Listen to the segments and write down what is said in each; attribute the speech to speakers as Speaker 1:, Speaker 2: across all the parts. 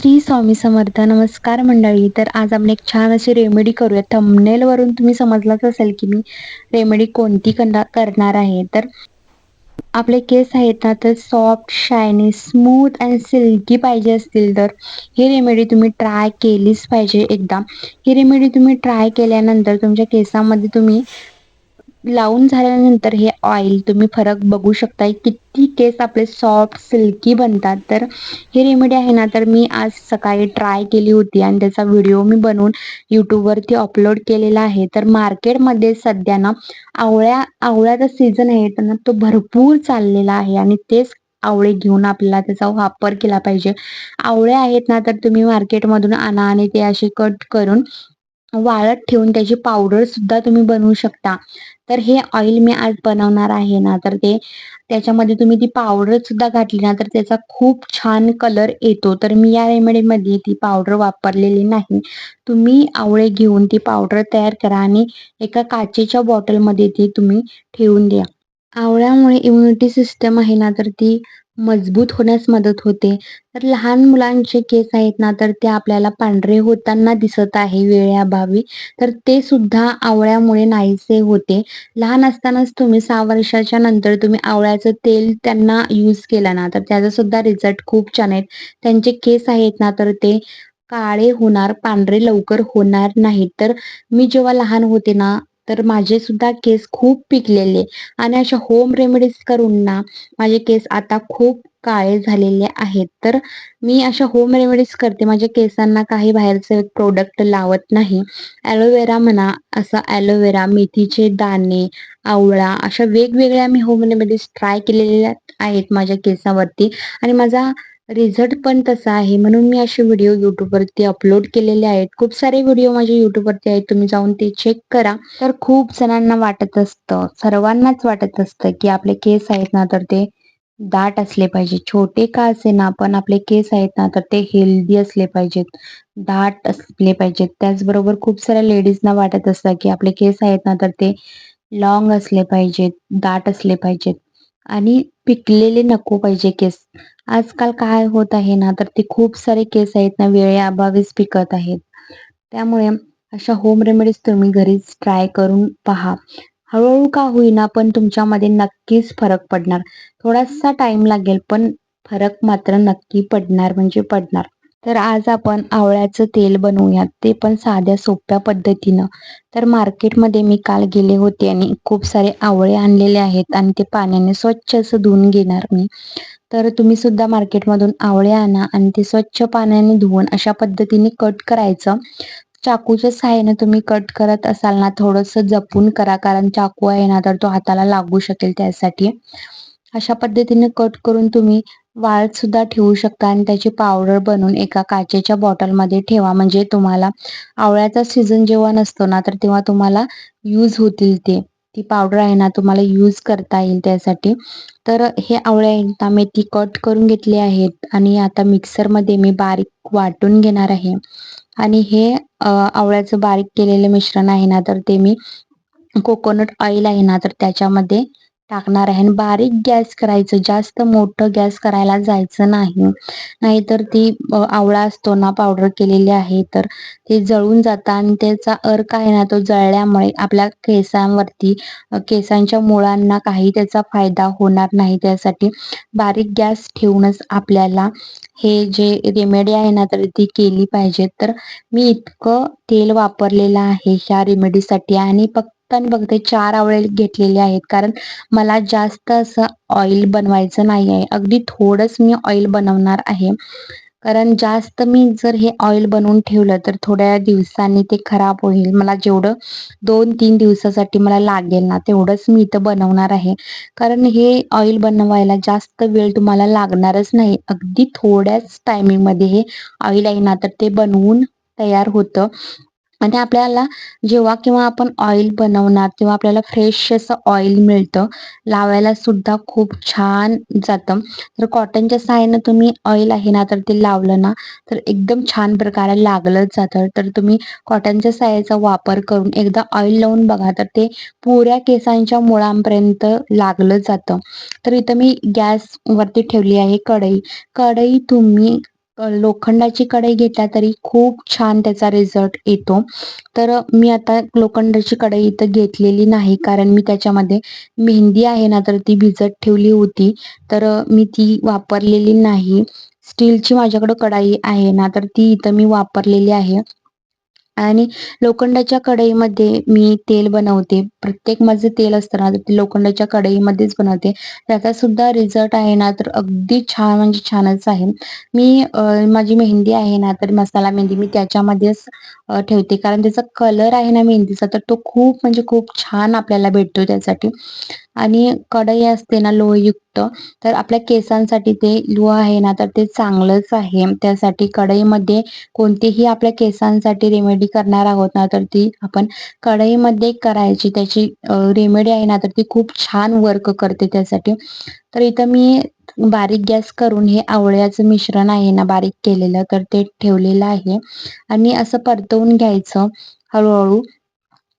Speaker 1: श्री स्वामी समर्थ. नमस्कार मंडळी. तर आज आपण एक छान अशी रेमेडी करूया. थंबनेल वरून तुम्ही समजलाच असेल की मी रेमेडी कोणती करणार आहे. तर आपले केस आहेत ना तर soft shiny smooth and silky पाहिजे असतील तर ही रेमेडी तुम्ही ट्राय केलीच पाहिजे एकदा. ही रेमेडी तुम्ही ट्राय केल्यानंतर तुमच्या केसामध्ये तुम्ही लावून झाल्यानंतर हे ऑइल तुम्ही फरक बघू शकता किती केस आपले सॉफ्ट सिल्की बनतात. तर ही रेमेडी आहे ना तर मी आज सकाळी ट्राय केली होती आणि त्याचा व्हिडिओ मी बनवून यूट्यूबवरती अपलोड केलेला आहे. तर मार्केटमध्ये सध्या ना आवळ्या आवळ्याचा सीझन आहे तर तो भरपूर चाललेला आहे आणि तेच आवळे घेऊन आपल्याला त्याचा वापर केला पाहिजे. आवळे आहेत ना तर तुम्ही मार्केटमधून आणा आणि ते असे कट करून वाळत ठेवून त्याची पावडर सुद्धा तुम्ही बनवू शकता. तर हे ऑइल मी आज बनवणार आहे ना तर ते त्याच्यामध्ये तुम्ही ती पावडर सुद्धा घातली ना तर त्याचा खूप छान कलर येतो. तर मी या रेमेडीमध्ये ती पावडर वापरलेली नाही. तुम्ही आवळे घेऊन ती पावडर तयार करा आणि एका काचेच्या बॉटलमध्ये ती तुम्ही ठेवून द्या. आवळ्यामुळे इम्युनिटी सिस्टम आहे ना तर ती मजबूत होण्यास मदत होते. तर लहान मुलांचे केस आहेत ना तर ते आपल्याला पांढरे होताना दिसत आहे वेळेअभावी. तर ते सुद्धा आवळ्यामुळे नाहीसे होते. लहान असतानाच तुम्ही सहा वर्षाच्या नंतर तुम्ही आवळ्याचं तेल त्यांना यूज केला ना तर त्याचा सुद्धा रिझल्ट खूप छान आहेत त्यांचे केस आहेत ना तर ते काळे होणार पांढरे लवकर होणार नाहीत. तर मी जेव्हा लहान होते ना तर माझे सुद्धा केस खूप पिकलेले. आणि अशा होम रेमेडीज करून ना माझे केस आता खूप काळे झालेले आहेत. तर मी अशा होम रेमेडीज करते. माझ्या केसांना काही बाहेरचे प्रोडक्ट लावत नाही. ॲलोवेरा म्हणा असं ॲलोवेरा मेथीचे दाणे आवळा अशा वेगवेगळ्या मी होम रेमेडीज ट्राय केलेल्या आहेत माझ्या केसावरती. आणि माझा रिझल्ट पण तसा आहे. म्हणून मी असे व्हिडिओ युट्यूबवरती अपलोड केलेले आहेत. खूप सारे व्हिडिओ माझे युट्यूबवरती आहेत. तुम्ही जाऊन ते चेक करा. तर खूप जणांना वाटत असतं सर्वांनाच वाटत असतं की आपले केस आहेत ना तर ते दाट असले पाहिजे छोटे का असे ना पण आपले केस आहेत ना तर ते हेल्दी असले पाहिजेत. दाट असले पाहिजेत. त्याचबरोबर खूप साऱ्या लेडीजना वाटत असतं की आपले केस आहेत ना तर ते लॉंग असले पाहिजेत दाट असले पाहिजेत. आणि पिकलेले नको पाहिजे केस आजकाल काय होत आहे ना तर ते खूप सारे केस आहेत ना वेळेअभावीच पिकत आहेत. त्यामुळे अशा होम रेमेडीज तुम्ही घरीच ट्राय करून पहा. हळूहळू का होईना पण तुमच्यामध्ये नक्कीच फरक पडणार. थोडासा टाइम लागेल पण फरक मात्र नक्की पडणार म्हणजे पडणार. तर आज आपण आवळ्याचं तेल बनवूयात. ते पण साध्या सोप्या पद्धतीनं. तर मार्केटमध्ये मी काल गेले होते आणि खूप सारे आवळे आणलेले आहेत आणि ते पाण्याने स्वच्छ असं धुवून घेणार मी. तर तुम्ही सुद्धा मार्केटमधून आवळे आणा आणि ते स्वच्छ पाण्याने धुवून अशा पद्धतीने कट करायचं. चाकूच्या सहाय्याने तुम्ही कट करत असाल ना थोडंसं जपून करा कारण चाकू आहे ना तर तो हाताला लागू शकेल त्यासाठी. अशा पद्धतीने कट करून तुम्ही वाळत सुद्धा ठेवू शकता आणि त्याची पावडर बनवून एका काचेच्या बॉटलमध्ये ठेवा. म्हणजे तुम्हाला आवळ्याचा सीझन जेव्हा नसतो ना तर तेव्हा तुम्हाला यूज होतील ते. ती पावडर आहे ना तुम्हाला यूज करता येईल त्यासाठी. तर हे आवळे आहेत मी ती कट करून घेतली आहेत आणि आता मिक्सरमध्ये मी बारीक वाटून घेणार आहे. आणि हे आवळ्याचं बारीक केलेलं मिश्रण आहे ना तर ते मी कोकोनट ऑइल आहे ना तर त्याच्यामध्ये टाकणार आहे. आणि बारीक गॅस करायचं जास्त मोठं गॅस करायला जायचं नाही. नाहीतर ती आवळा असतो ना पावडर केलेली आहे तर ते जळून जातं आणि त्याचा अर्क आहे ना तो जळल्यामुळे आपल्या केसांवरती केसांच्या मुळांना काही त्याचा फायदा होणार नाही. त्यासाठी बारीक गॅस ठेवूनच आपल्याला हे जे रेमेडी आहे ना तर ती केली पाहिजे. तर मी इतकं तेल वापरलेलं आहे ह्या रेमेडीसाठी आणि फक्त आणि बघते चार आवळे घेतलेले आहेत. कारण मला जास्त असं ऑइल बनवायचं नाही आहे अगदी थोडंच मी ऑइल बनवणार आहे. कारण जास्त मी जर हे ऑइल बनवून ठेवलं तर थोड्या दिवसांनी ते खराब होईल. मला जेवढं दोन तीन दिवसासाठी मला लागेल ना तेवढंच मी इथं बनवणार आहे. कारण हे ऑइल बनवायला जास्त वेळ तुम्हाला लागणारच नाही. अगदी थोड्याच टायमिंगमध्ये हे ऑइल आहे ना तर ते बनवून तयार होतं. आणि आपल्याला जेव्हा केव्हा आपण ऑइल बनवणार तेव्हा आपल्याला फ्रेश असं ऑइल मिळतं. लावायला सुद्धा खूप छान जातं. तर कॉटनच्या सहाय्यानं तुम्ही ऑइल आहे ना तर ते लावलं ना तर एकदम छान प्रकारे लागलंच जातं. तर तुम्ही कॉटनच्या साह्याचा वापर करून एकदा ऑइल लावून बघा तर ते पुऱ्या केसांच्या मुळांपर्यंत लागलं जातं. तर इथं मी गॅस वरती ठेवली आहे कढई. कढई तुम्ही लोखंडाची कढई घेतला तरी खूप छान त्याचा रिझल्ट येतो. तर मी आता लोखंडाची कढई इथं घेतलेली नाही कारण मी त्याच्यामध्ये मेहंदी आहे ना तर ती भिजत ठेवली होती. तर मी ती वापरलेली नाही. स्टीलची माझ्याकडं कढाई आहे ना तर ती इथं मी वापरलेली आहे. आणि लोखंडाच्या कढईमध्ये मी तेल बनवते. प्रत्येक माझं तेल असतं ना ते लोखंडाच्या कढईमध्येच बनवते. त्याचा सुद्धा रिझल्ट आहे ना तर अगदी छान म्हणजे छानच आहे. मी माझी मेहंदी आहे ना तर मसाला मेहंदी मी त्याच्यामध्येच ठेवते. कारण त्याचा कलर आहे ना मेहंदीचा तर तो खूप म्हणजे खूप छान आपल्याला भेटतो त्यासाठी. आणि कढई असते ना लोहयुक्त तर आपल्या केसांसाठी ते लोह आहे ना तर ते चांगलंच आहे. त्यासाठी कढईमध्ये कोणतीही आपल्या केसांसाठी रेमेडी करणार आहोत ना तर ती आपण कढईमध्ये करायची. त्याची रेमेडी आहे ना तर ती खूप छान वर्क करते त्यासाठी. तर इथं मी बारीक गॅस करून हे आवळ्याचं मिश्रण आहे ना बारीक केलेलं तर ते ठेवलेलं आहे. आणि असं परतवून घ्यायचं हळूहळू.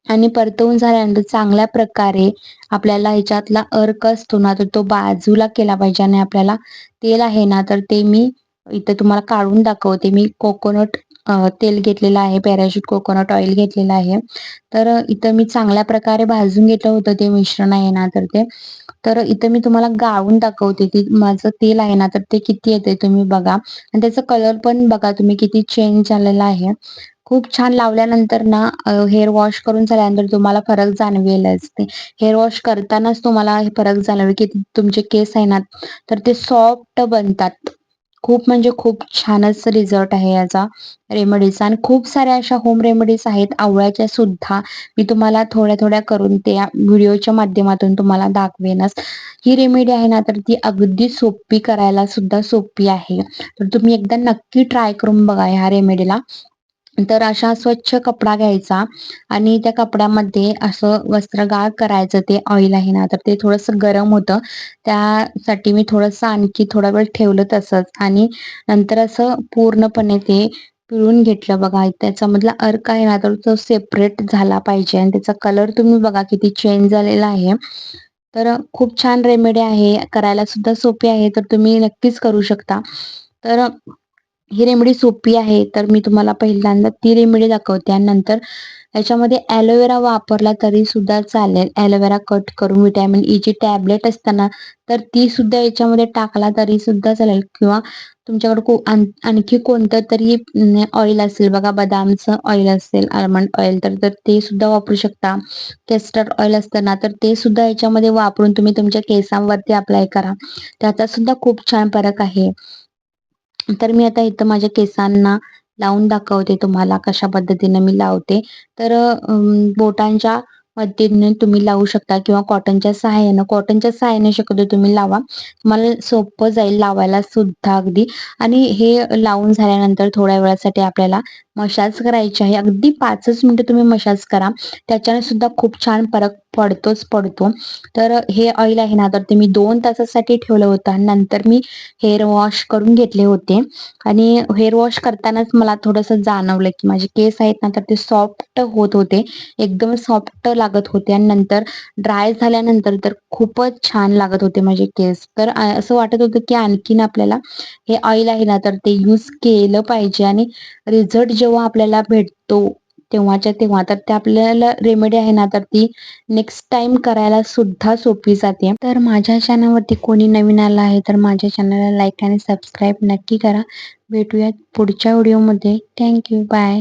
Speaker 1: आणि परतवून झाल्यानंतर चांगल्या प्रकारे आपल्याला ह्याच्यातला अर्क असतो ना तर तो बाजूला केला पाहिजे आणि आपल्याला तेल आहे ना तर ते मी इथं तुम्हाला काढून दाखवते. मी कोकोनट तेल घेतलेलं आहे पॅराशूट कोकोनट ऑइल घेतलेलं आहे. तर इथं मी चांगल्या प्रकारे भाजून घेतलं होतं ते मिश्रण आहे ना तर ते. तर इथं मी तुम्हाला गाळून दाखवते की माझं तेल आहे ना तर ते किती येते तुम्ही बघा. आणि त्याचा कलर पण बघा तुम्ही किती चेंज झालेला आहे. खूप छान लावल्यानंतर ना हेअर वॉश करून झाल्यानंतर तुम्हाला फरक जाणवेलच ते. हेअर वॉश करतानाच तुम्हाला फरक जाणवेल की तुमचे केस आहे ना तर ते सॉफ्ट बनतात. खूप म्हणजे खूप छानच रिझल्ट आहे याचा रेमेडीचा आणि खूप साऱ्या अशा होम रेमेडीज आहेत. आवळ्याच्या सुद्धा मी तुम्हाला थोड्या थोड्या करून त्या व्हिडिओच्या माध्यमातून तुम्हाला दाखवेनच. ही रेमेडी आहे ना तर ती अगदी सोपी करायला सुद्धा सोपी आहे. तर तुम्ही एकदा नक्की ट्राय करून बघा ह्या रेमेडीला तर अशा स्वच्छ कपडा घ्यायचा आणि त्या कपड्यामध्ये असं वस्त्रगाळ करायचं ते ऑइल आहे ना तर ते थोडंसं गरम होतं. त्यासाठी मी थोडंसं आणखी थोडा वेळ ठेवलं तसंच आणि नंतर असं पूर्णपणे ते पिळून घेतलं बघा. त्याच्यामधला अर्क आहे ना तर तो सेपरेट झाला पाहिजे आणि त्याचा कलर तुम्ही बघा किती चेंज झालेला आहे. तर खूप छान रेमेडी आहे. करायला सुद्धा सोपी आहे तर तुम्ही नक्कीच करू शकता. तर ही रेमेडी सोपी आहे तर मी तुम्हाला पहिल्यांदा ती रेमेडी दाखवते आणि नंतर याच्यामध्ये ॲलोवेरा वापरला तरी सुद्धा चालेल. ॲलोवेरा कट करून विटॅमिन ई e ची टॅबलेट असताना तर ती सुद्धा याच्यामध्ये टाकला तरी सुद्धा चालेल. किंवा तुमच्याकडे आणखी कोणतं तरी ऑइल असेल बघा बदामचं ऑइल असेल आल्मंड ऑइल तर तर ते सुद्धा वापरू शकता. केस्टर ऑइल असताना तर ते सुद्धा याच्यामध्ये वापरून तुम्ही तुमच्या केसांवरती अप्लाय करा. त्याचा सुद्धा खूप छान फरक आहे. तर मी आता इथं माझ्या केसांना लावून दाखवते तुम्हाला कशा पद्धतीने मी लावते. तर बोटांच्या मदतीने तुम्ही लावू शकता किंवा कॉटनच्या सहाय्यानं. कॉटनच्या सहाय्याने शक्यतो तुम्ही लावा. तुम्हाला सोपं जाईल लावायला सुद्धा अगदी. आणि हे लावून झाल्यानंतर थोड्या वेळासाठी आपल्याला मशाज करायची आहे. अगदी पाचच मिनिटं तुम्ही मशाज करा. त्याच्याने सुद्धा खूप छान फरक पडतोच पडतो. तर हे ऑइल आहे ना तर ते मी दोन तासासाठी ठेवलं होतं आणि नंतर मी हेअर वॉश करून घेतले होते. आणि हेअर वॉश करतानाच मला थोडंसं जाणवलं की माझे केस आहेत ना तर ते सॉफ्ट होत होते. एकदम सॉफ्ट लागत होते आणि नंतर ड्राय झाल्यानंतर तर खूपच छान लागत होते माझे केस. तर असं वाटत होतं की आणखीन आपल्याला हे ऑइल आहे ना तर ते यूज केलं पाहिजे आणि रिझल्ट जेव्हा आपल्याला भेटतो तेव्हाच्या तेव्हा. तर ते आपल्याला रेमेडी आहे ना तर ती नेक्स्ट टाइम करायला सुद्धा सोपी जाते. तर माझ्या चॅनलवरती कोणी नवीन आला आहे तर माझ्या चॅनलला लाईक आणि सबस्क्राईब नक्की करा. भेटूयात पुढच्या व्हिडिओमध्ये थँक्यू बाय